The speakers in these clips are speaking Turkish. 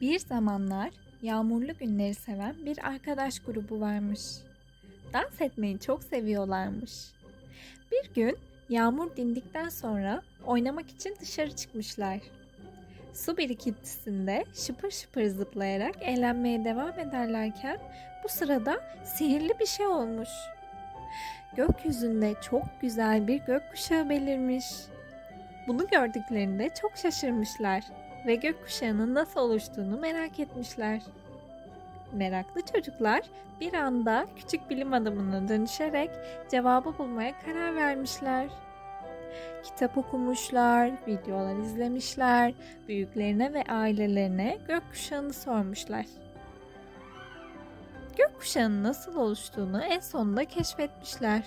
Bir zamanlar yağmurlu günleri seven bir arkadaş grubu varmış. Dans etmeyi çok seviyorlarmış. Bir gün yağmur dindikten sonra oynamak için dışarı çıkmışlar. Su birikintisinde şıpır şıpır zıplayarak eğlenmeye devam ederlerken bu sırada sihirli bir şey olmuş. Gökyüzünde çok güzel bir gökkuşağı belirmiş. Bunu gördüklerinde çok şaşırmışlar ve gökkuşağının nasıl oluştuğunu merak etmişler. Meraklı çocuklar bir anda küçük bilim adamına dönüşerek cevabı bulmaya karar vermişler. Kitap okumuşlar, videolar izlemişler, büyüklerine ve ailelerine gökkuşağını sormuşlar. Gökkuşağının nasıl oluştuğunu en sonunda keşfetmişler.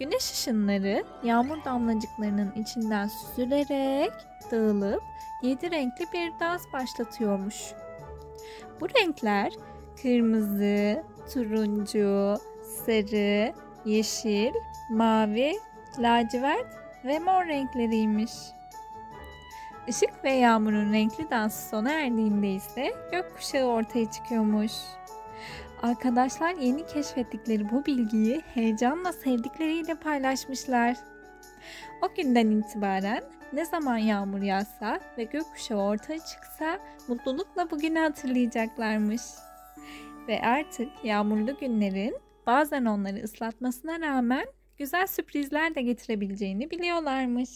Güneş ışınları yağmur damlacıklarının içinden süzülerek dağılıp yedi renkli bir dans başlatıyormuş. Bu renkler kırmızı, turuncu, sarı, yeşil, mavi, lacivert ve mor renkleriymiş. Işık ve yağmurun renkli dansı sona erdiğinde ise gökkuşağı ortaya çıkıyormuş. Arkadaşlar yeni keşfettikleri bu bilgiyi heyecanla sevdikleriyle paylaşmışlar. O günden itibaren ne zaman yağmur yağsa ve gökkuşağı ortaya çıksa mutlulukla bugünü hatırlayacaklarmış. Ve artık yağmurlu günlerin bazen onları ıslatmasına rağmen güzel sürprizler de getirebileceğini biliyorlarmış.